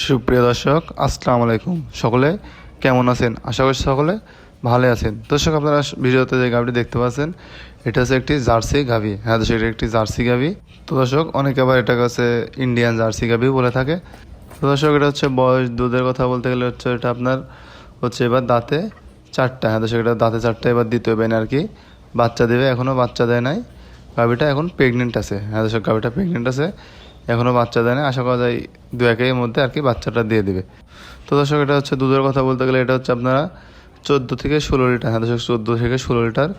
সুপ্রিয় দর্শক, আসসালামু আলাইকুম সকলে। কেমন আছেন? আশা করি সকলে ভালো আছেন। দর্শক, আপনারা ভিডিওতে যে গাভিটি দেখতে পাচ্ছেন, এটা হচ্ছে একটি জার্সি গাভি। হ্যাঁ দর্শক, এটা একটি জার্সি গাভি। তো দর্শক, অনেকে আবার এটাকে হচ্ছে ইন্ডিয়ান জার্সি গাভি বলে থাকে। তো দর্শক, এটা হচ্ছে বয়স, দুধের কথা বলতে গেলে হচ্ছে এটা আপনার হচ্ছে এবার দাঁতে চারটা। হ্যাঁ দর্শক, এটা দাঁতে চারটা এবার দিতে হবে আর কি। বাচ্চা দেবে এখনও বাচ্চা দেয় নাই। গাভিটা এখন প্রেগনেন্ট আছে। হ্যাঁ দর্শক, গাভিটা প্রেগনেন্ট আছে। এখনও বাচ্চা দেয় না আশা করা যায় দু একের মধ্যে আর কি বাচ্চাটা দিয়ে দেবে। তো দর্শক, এটা হচ্ছে দুধের কথা বলতে গেলে এটা হচ্ছে আপনারা চোদ্দ থেকে ষোলো লিটার। হ্যাঁ দর্শক, চোদ্দ থেকে ষোলো লিটার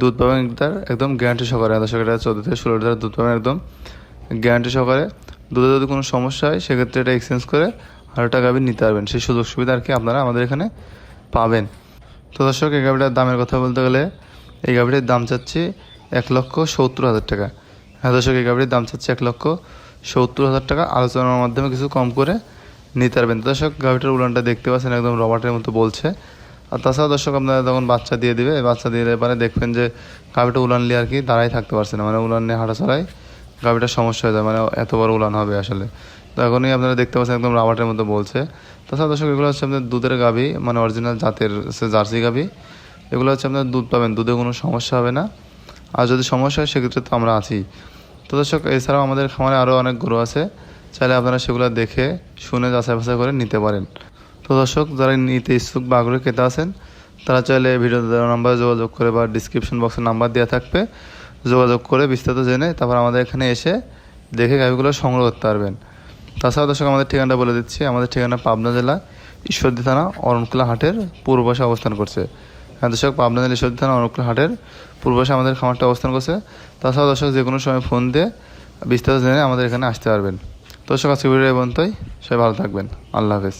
দুধ পাবেন তার একদম গ্যারান্টি সহকারে। হ্যাঁ দর্শক, এটা চোদ্দ থেকে ষোলো লিটার দুধ পাবেন একদম গ্যারান্টি সহকারে। দুধে যদি কোনো সমস্যা হয়, সেক্ষেত্রে এটা এক্সচেঞ্জ করে আরও টাকা গাভি নিতে পারবেন। সেই সুযোগ সুবিধা আর কি আপনারা আমাদের এখানে পাবেন। তো দর্শক, এই গাভিটার দামের কথা বলতে গেলে এই গাভিটির দাম চাচ্ছি এক লক্ষ সত্তর হাজার টাকা। হ্যাঁ দর্শক, এই গাভিটির দাম চাচ্ছি এক লক্ষ সত্তর হাজার টাকা আলোচনার মাধ্যমে কিছু কম করে নিতে পারবেন। দর্শক, গাভিটার উলানটা দেখতে পাচ্ছেন, একদম রবার্টের মতো বলছে। আর তাছাড়া দর্শক, আপনারা তখন বাচ্চা দিয়ে দিবে বাচ্চা দিয়ে পরে দেখবেন যে গাভিটা উলান নিয়ে আর কি দাঁড়াই থাকতে পারছে না। মানে উলান নিয়ে হাঁটা চড়াই গাভিটার সমস্যা হয়ে যায় মানে এত বড় উলান হবে আসলে। তো এখনই আপনারা দেখতে পাচ্ছেন, একদম রাবারের মতো বলছে। তাছাড়া দর্শক, এগুলো হচ্ছে আপনার দুধের গাভি মানে অরিজিনাল জাতের হচ্ছে জার্সি গাভি। এগুলো হচ্ছে আপনার দুধ পাবেন, দুধে কোনো সমস্যা হবে না। আর যদি সমস্যা হয়, সেক্ষেত্রে তো আমরা আছি। তো দর্শক, এছাড়াও আমাদের খামারে আরও অনেক গরু আছে। চাইলে আপনারা সেগুলো দেখে শুনে যাচাই বাছাই করে নিতে পারেন। তো দর্শক, যারা নিতে ইচ্ছুক বা আগ্রহী ক্রেতা আছেন, তারা চাইলে ভিডিও নাম্বারে যোগাযোগ করে বা ডিসক্রিপশন বক্সে নাম্বার দেওয়া থাকবে। যোগাযোগ করে বিস্তারিত জেনে তারপর আমাদের এখানে এসে দেখে গাভিগুলো সংগ্রহ করতে পারবেন। তাছাড়া দর্শক, আমাদের ঠিকানাটা বলে দিচ্ছি। আমাদের ঠিকানা পাবনা জেলা, ঈশ্বরদী থানা, অরণকুলা হাটের পূর্ব পাশে অবস্থান করছে। হ্যাঁ দর্শক, পাবনা জেলা ঈশ্বরদী থানা অনুকূল হাটের পূর্বশে আমাদের খামারটা অবস্থান করছে। তাছাড়া দর্শক, যে কোনো সময় ফোন দিয়ে বিস্তারিত জেনে আমাদের এখানে আসতে পারবেন। দর্শক আজকে ভিডিও বন্ধই সবাই ভালো থাকবেন। আল্লাহ হাফেজ।